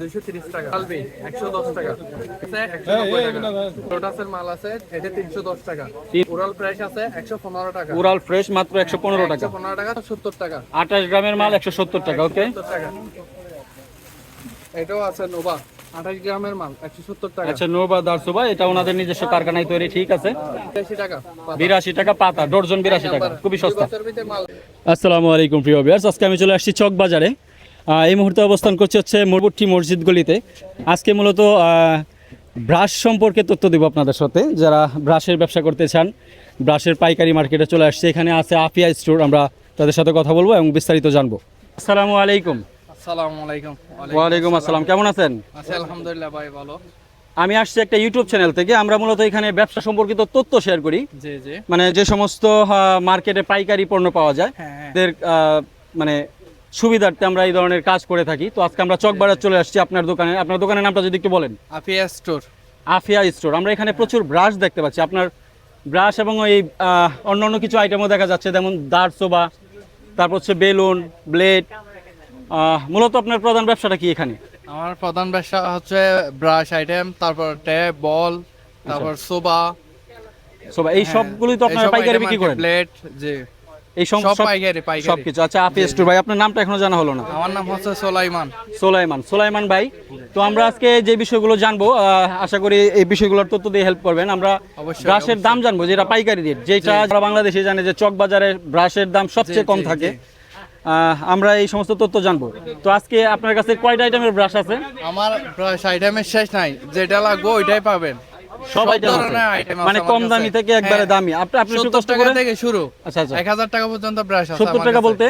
দুইশো তিরিশ টাকা। কালবি একশো দশ টাকা। একশো নব্বই টাকা। লোটাসের মাল আছে এটা তিনশো দশ টাকা। উরাল প্রাইস আছে একশো পনেরো টাকা। উরাল ফ্রেশ মাত্র একশো পনেরো টাকা। পনেরো টাকা সত্তর টাকা। আঠাশ গ্রামের মাল একশো সত্তর টাকা ওকে? টাকা। এটাও আছে নোভা। আঠাশ গ্রামের মাল একশো সত্তর টাকা। আচ্ছা নোবা দারসোবা এটা ওনাদের নিজস্ব কারখানায় তৈরি ঠিক আছে? বিরাশি টাকা বিরাশি টাকা পাতা ডর্জন বিরাশি টাকা খুবই সস্তা। মাল। আসসালামু আলাইকুম প্রিয় ভিউয়ার্স আজকে আমি চলে আসছি চক বাজারে এই মুহূর্তে অবস্থান করছি হচ্ছে মোরবুট্টি মসজিদ গলিতে। আজকে মূলত ব্রাশ সম্পর্কে তথ্য দেব আপনাদের সাথে। যারা ব্রাশের ব্যবসা করতে চান ব্রাশের পাইকারি মার্কেটে চলে আসছে। এখানে আছে আফিয়া স্টোর আমরা তাদের সাথে কথা বলব এবং বিস্তারিত জানব। আসসালামু আলাইকুম। আসসালামু আলাইকুম। ওয়ালাইকুম আসসালাম। কেমন আছেন? আলহামদুলিল্লাহ ভাই ভালো। আমি আসছি একটা ইউটিউব চ্যানেল থেকে। আমরা মূলত এখানে ব্যবসা সম্পর্কিত তথ্য শেয়ার করি। মানে যে সমস্ত মার্কেটে পাইকারি পণ্য পাওয়া যায় হ্যাঁ হ্যাঁ। মানে সুবিধার্থে আমরা এই ধরনের কাজ করে থাকি। তো আজকে আমরা চকবাজার চলে আসছি আপনার দোকানে। আপনার দোকানের নামটা যদি একটু বলেন। আফিয়া স্টোর। আফিয়া স্টোর। আমরা এখানে প্রচুর ব্রাশ দেখতে পাচ্ছি। আপনার ব্রাশ এবং আহ, অন্য অন্য কিছু আইটেমও দেখা যাচ্ছে যেমন দাঁড়সোবা তারপর হচ্ছে বেলুন ব্লেড মূলত আপনার প্রধান ব্যবসাটা কি এখানে? আমার প্রধান ব্যবসা হচ্ছে ব্রাশ আইটেম তারপর ট্যাপ বল তারপর সোবা সোবা এই সবগুলোই তো আপনারা পাইকারি বিক্রি করেন? প্লেট জি। এই সব পাইকারি পাইকারি। সবকিছু আচ্ছা স্টোর ভাই আপনার নামটা এখনও জানা হলো না? আমার নাম হচ্ছে সোলাইমান। সোলাইমান। সোলাইমান ভাই তো আমরা আজকে যে বিষয়গুলো জানব আশা করি এই বিষয়গুলোর তথ্য দিয়ে হেল্প করবেন। আমরা ব্রাশের দাম জানব যেটা পাইকারি রেট যেটা যারা বাংলাদেশে জানে যে চক বাজারে ব্রাশের দাম সবচেয়ে কম থাকে আহ, আমরা এই সমস্ত তথ্য জানব। তো আজকে আপনার কাছে কয়টা আইটেমের ব্রাশ আছে? আমার ব্রাশ আইটেমের শেষ নাই যেটা লাগবে ওইটাই পাবেন। সব আইটেম মানে কম দামি থেকে একবারে হ্যাঁ। দামি। আপনি আপনি একটু কষ্ট করে থেকে শুরু। আচ্ছা আচ্ছা। এক হাজার টাকা পর্যন্ত ব্রাশ আছে সত্তর আমার টাকা বলতে?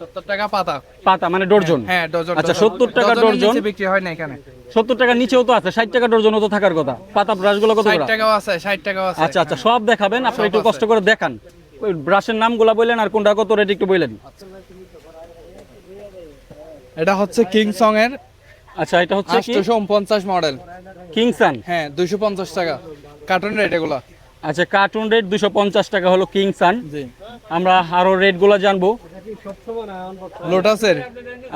সত্তর টাকা পাতা। পাতা মানে ডর্জন। হ্যাঁ ডজন আচ্ছা, 70 টাকা ডর্জন। বিক্রি হয় না এখানে। সত্তর টাকা নিচেও তো আছে ষাট টাকা ডর্জনও তো থাকার কথা। পাতা ব্রাশগুলো কত ষাট করে? টাকাও আছে ষাট টাকাও আছে। আচ্ছা আচ্ছা সব দেখাবেন। আপনি একটু কষ্ট করে দেখান। ওই ব্রাশের নামগুলো বললেন আর কোনটা কত রেট একটু বললেন। এটা হচ্ছে কিং সং এর আচ্ছা এটা হচ্ছে কি? আটশোশো উনপঞ্চাশ মডেল। কিংসান? হ্যাঁ দুইশো পঞ্চাশ টাকা। কার্টুন রেট এগুলা। আচ্ছা কার্টুন রেট দুশো পঞ্চাশ টাকা হলো কিংসান। জি। আমরা আরও রেটগুলো জানব। লোটাসের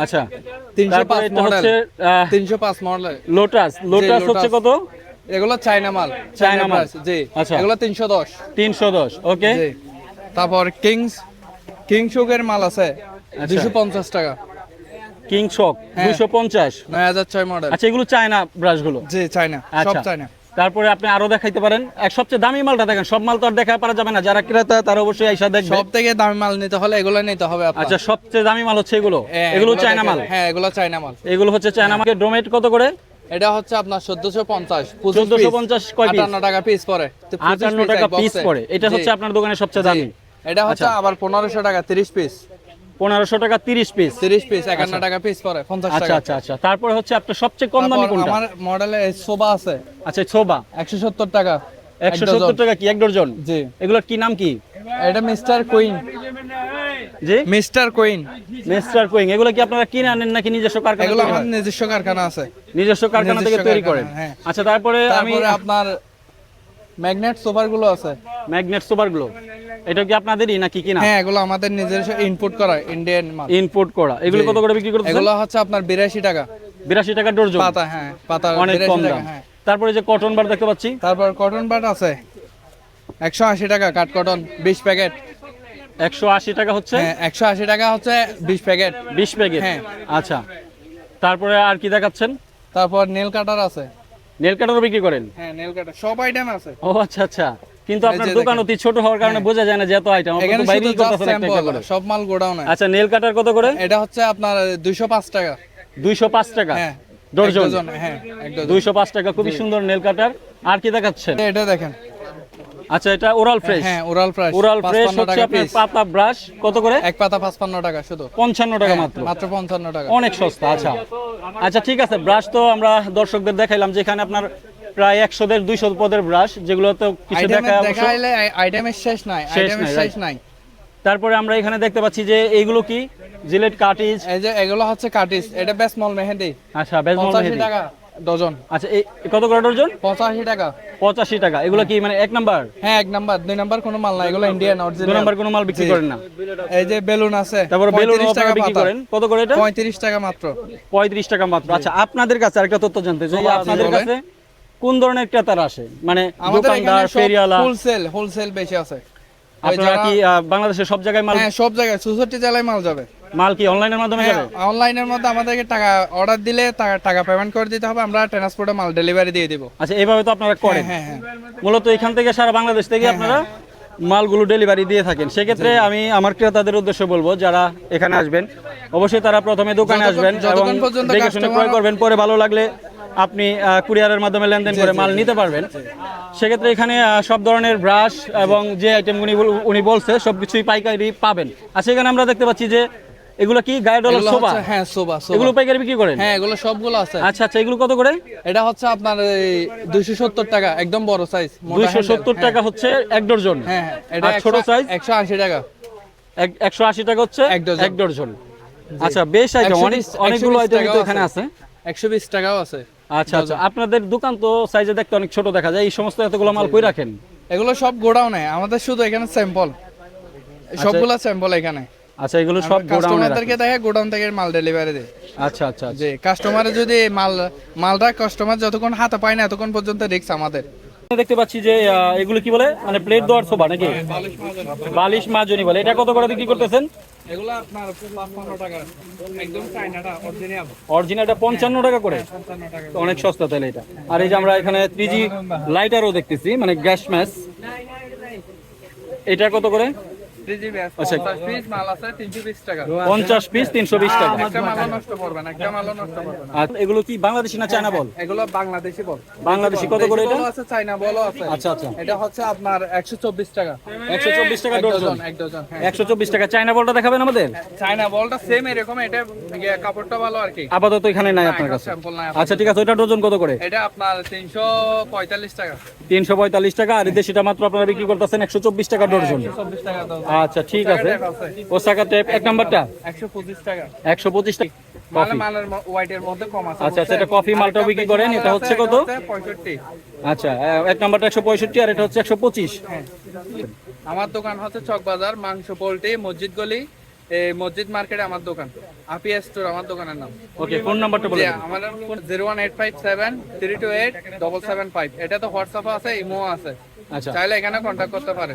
আচ্ছা। তিনশো তারপরে পাঁচ এটা মডেল। হচ্ছে আহ, তিনশো পাঁচ মডেল। Lotus lotus. হচ্ছে কত? এগুলো চাইনা মাল। চায়না মাল। জি। আচ্ছা। এগুলো তিনশো দশ। তিনশো দশ ওকে জি। তারপর কিংস কিং সুগের মাল আছে। আচ্ছা। দুশো পঞ্চাশ টাকা। কিং শক হ্যাঁ। দুশো পঞ্চাশ। নয় হাজার ছয় মডেল। আচ্ছা এগুলো চায়না ব্রাশগুলো? জি চাইনা সব আচ্ছা। চাইনা তারপরে আপনি আরও দেখাইতে পারেন। এক সবচেয়ে দামি মালটা দেখেন সব মাল তো আর দেখা পারা যাবে না। যারা ক্রেতা তারা অবশ্যই আইসা দেখবে। সব থেকে দামি মাল নিতে হলে এগুলো নিতে হবে আপনার। আচ্ছা সবচেয়ে দামি মাল হচ্ছে এগুলো? হ্যাঁ, এগুলো চায়না মাল? হ্যাঁ এগুলো চাইনা মাল। এগুলো হচ্ছে চায়না মার্কেট ডোমেট কত করে? এটা হচ্ছে আপনার চোদ্দশো পঞ্চাশ। 1450 কয় piece? আটান্ন টাকা পিস 25 আটান্ন টাকা পিস। পড়ে। এটা হচ্ছে আপনার দোকানের সবচেয়ে দামি। এটা হচ্ছে আচ্ছা। আবার পনেরোশো টাকা তিরিশ পিস পনেরোশো টাকা তিরিশ পিস তিরিশ পিস একান্ন টাকা পিস পরে পঞ্চাশ আচ্ছা আচ্ছা আচ্ছা। তারপরে হচ্ছে আপনার সবচেয়ে কম দামি কোনটা? আমার মডেলে সোবা আছে। আচ্ছা ছোবা একশো সত্তর টাকা একশো সত্তর টাকা কি এক ডর্জন জি। এগুলোর কি নাম কি? এটা মিস্টার কুইন। জি? Mister Queen. মিস্টার কুইং এগুলো কি আপনারা কিনে আনেন নাকি নিজস্ব কারখানা এগুলো আমার নিজস্ব কারখানা আছে। নিজস্ব কারখানা থেকে তৈরি করেন। হ্যাঁ। আচ্ছা তারপরে আমি আপনার ম্যাগনেট সোফারগুলো আছে। Magnet super glow. এটা কি আপনাদেরই নাকি কিনা? হ্যাঁ এগুলো আমাদের নিজস্ব ইনপুট করা ইন্ডিয়ান মাল। ইনপুট করা। এগুলো কত করে বিক্রি করতেছেন? এগুলো হচ্ছে আপনার বিরাশি টাকা। বিরাশি টাকা ডর্জন। পাতা হ্যাঁ পাতা অনেক কম দাম। হ্যাঁ। তারপরে যে কটন বার দেখতে পাচ্ছি। তারপর কটন বাট আছে। একশো আশি টাকা কাঠ কটন বিশ প্যাকেট একশো আশি টাকা হচ্ছে? হ্যাঁ একশো আশি টাকা হচ্ছে বিশ প্যাকেট বিশ প্যাকেট হ্যাঁ। আচ্ছা। তারপরে আর কি দেখাচ্ছেন? তারপর নেল কাটার আছে। নেল কাটারও বিক্রি করেন? হ্যাঁ নেল কাটার সব আইটেম আছে। ও আচ্ছা আচ্ছা। কিন্তু আপনার দোকান অতি ছোট হওয়ার কারণে বোঝা যায় না যে এত আইটেম আপনি এখানে তো বাইরেই শুধু just করতেছেন একটা একটা করে সব মাল গোডাউনে। আচ্ছা নেল কাটার কত করে? এটা হচ্ছে আপনার দুইশো পাঁচ টাকা। দুইশো পাঁচ টাকা? হ্যাঁ ডজন, হ্যাঁ এক ডজন। দুইশো পাঁচ টাকা খুবই সুন্দর নেল কাটার আর কি দেখাচ্ছেন? এটা দেখেন। আচ্ছা এটা ওরাল ফ্রেশ হ্যাঁ ওরাল প্রাইস ওরাল ফ্রেশ হচ্ছে আপনার পাতা ব্রাশ কত করে? এক পাতা পাঁচপান্ন টাকা শুধু। পঞ্চান্ন টাকা হ্যাঁ, মাত্র। মাত্র পঞ্চান্ন টাকা। অনেক সস্তা আচ্ছা। আচ্ছা ঠিক আছে ব্রাশ তো আমরা দর্শকদের দেখাইলাম যেখানে আপনার প্রায় একশো দেড় দুইশো পদের ব্রাশ যেগুলো তো কিছু দেখা দেখাইলে আইটেমের শেষ নাই শেষ আইটেমের নাই, শেষ নাই। তারপরে আমরা এখানে দেখতে পাচ্ছি যে এইগুলো কি? জিলেট কাটিজ এই যে এগুলো হচ্ছে কাটিস এটা বেস্ট মল মেহেন্দি। আচ্ছা মেহেদি টাকা ডজন আচ্ছা এই কত করে ডজন পঁচাশি টাকা। পঁচাশি টাকা। এগুলো কি মানে এক নাম্বার হ্যাঁ এক নাম্বার দুই নাম্বার কোনো মাল না এগুলো ইন্ডিয়ান দুই নাম্বার কোনো মাল বিক্রি করেন না। এই যে বেলুন আছে তারপর বেলুন 35 আপনারা বিক্রি করেন। কত করে এটা? পঁয়ত্রিশ টাকা মাত্র। পঁয়ত্রিশ টাকা মাত্র। আচ্ছা আপনাদের কাছে আরেকটা তথ্য জানতে চাই। আপনাদের কাছে কোন ধরনের ক্রেতারা আসে? মানে দোকানদার ফেরিওয়ালা। হোলসেল হোলসেল বেশি আছে। আপনারা কি বাংলাদেশের সব জায়গায় মাল হ্যাঁ সব জায়গায় চৌষট্টি জেলায় মাল যাবে। মাল কি অনলাইনের মাধ্যমে হ্যাঁ, যাবে? অনলাইনের মধ্যে আমাদেরকে টাকা অর্ডার দিলে টাকা পেমেন্ট করে দিতে হবে আমরা ট্রান্সপোর্টে মাল ডেলিভারি দিয়ে দিব। আচ্ছা এইভাবে তো আপনারা করেন। হ্যাঁ হ্যাঁ। মূলত এখান থেকে সারা বাংলাদেশ থেকে আপনারা মালগুলো ডেলিভারি দিয়ে থাকেন। সেক্ষেত্রে আমি আমার ক্রেতাদের উদ্দেশ্যে বলব যারা এখানে আসবেন অবশ্যই তারা প্রথমে দোকানে আসবেন এবং দেখে শুনে ক্রয় করবেন পরে ভালো লাগলে আপনি কুরিয়ারের মাধ্যমে লেনদেন করে মাল নিতে পারবেন। সেক্ষেত্রে এখানে সব ধরনের ব্রাশ এবং যে আইটেম উনি বল- উনি বলছে সবকিছুই পাইকারি পাবেন। আর এখানে আমরা দেখতে পাচ্ছি যে এগুলো কি গায়ে ডলার হ্যাঁ সোবা এগুলো পাইকারি বিক্রি করেন? হ্যাঁ এগুলো সবগুলো আছে। আচ্ছা আচ্ছা এগুলো কত করে? এটা হচ্ছে আপনার দুইশো সত্তর টাকা একদম বড় সাইজ দুইশো সত্তর টাকা হচ্ছে এক ডজন। হ্যাঁ হ্যাঁ এটা ছোট? একশো আশি টাকা। এক- একশো আশি টাকা হচ্ছে এক ডজন। আচ্ছা বেশ আইটেম অনেক অনেকগুলো আইটেম এখানে আছে। আছে। একশো বিশ টাকাও আছে। আচ্ছা আচ্ছা। আপনাদের দোকান তো সাইজে দেখতে অনেক ছোট দেখা যায়। এই সমস্ত এতগুলো মাল কই রাখেন? এগুলো সব গোডাও নেই আমাদের শুধু এখানে স্যাম্পল সবগুলা স্যাম্পল এখানে। আচ্ছা এগুলো সব গোডাউনে কাস্টমারদেরকে দেখে গোডাউন থেকে মাল ডেলিভারি দেয়। আচ্ছা আচ্ছা আচ্ছা। যে কাস্টমারে যদি মাল মালটা কাস্টমার যতক্ষণ হাতে পায় না ততক্ষণ পর্যন্ত রিক্স আমাদের। দেখতে পাচ্ছি যে এগুলো কি বলে? মানে প্লেট দেওয়ার সোফা নাকি? বালিশ মাজনি বলে। এটা কত করে বিক্রি করতেছেন? এগুলো আপনার পাঁচপান্ন টাকা একদম চাইনাটা অরিজিনাল অরিজিনালটা পঞ্চান্ন টাকা করে? পঞ্চান্ন টাকা তো অনেক সস্তা তাহলে এটা। আর এই যে আমরা এখানে থ্রি জি লাইটারও দেখতেছি মানে গ্যাস ম্যাচ এটা কত করে? আচ্ছা। পিস মাল আছে তিনশো বিশ টাকা। পঞ্চাশ পিস তিনশো বিশ টাকা। একটা মালও নষ্ট করবে না একটা মালও নষ্ট করবে না। আর এগুলো কি বাংলাদেশি না চায়না বল? এগুলো বাংলাদেশি বল। বাংলাদেশি কত করে এটা? আছে চাইনা বলও আছে। আচ্ছা আচ্ছা। এটা হচ্ছে আপনার একশো চব্বিশ টাকা। একশো চব্বিশ টাকা ডজন। ডজন এক ডজন হ্যাঁ। একশো চব্বিশ টাকা। চায়না বলটা দেখাবেন আমাদের? চাইনা বলটা সেম এরকম এটা ইয়ে, কাপড়টা ভালো আর কি। আপাতত এখানে নাই আপনার কাছে। আচ্ছা ঠিক আছে ওইটা ডজন কত করে? এটা আপনার তিনশো পঁয়তাল্লিশ টাকা। তিনশো পঁয়তাল্লিশ টাকা আর দেশিটা মাত্র আপনারা বিক্রি করতেছেন একশো চব্বিশ টাকা ডজন। আচ্ছা ঠিক আছে। ওসাকা টেপ এক নাম্বারটা? একশো পঁচিশ টাকা। একশো পঁচিশ টাকা? মানে কফি। মালের হোয়াইটের মধ্যে কম আছে। আচ্ছা, আচ্ছা, এটা কফি মালটাও বিক্রি করেন, এটা হচ্ছে কত? পঁয়ষট্টি। আচ্ছা এক নাম্বারটা একশো পঁয়ষট্টি আর এটা হচ্ছে একশো পঁচিশ। আমার দোকান হচ্ছে চকবাজার মাংস পোল্ট্রি মসজিদ গলি এই মসজিদ মার্কেটে আমার দোকান। আপিয়া স্টোর আমার দোকানের নাম। ওকে ফোন নাম্বারটা বলে। আমার zero one eight five seven three two eight double seven five. এটা তো হোয়াটসঅ্যাপ আছে ইমো আছে। আচ্ছা। চাইলে এখানে কন্ট্যাক্ট করতে পারে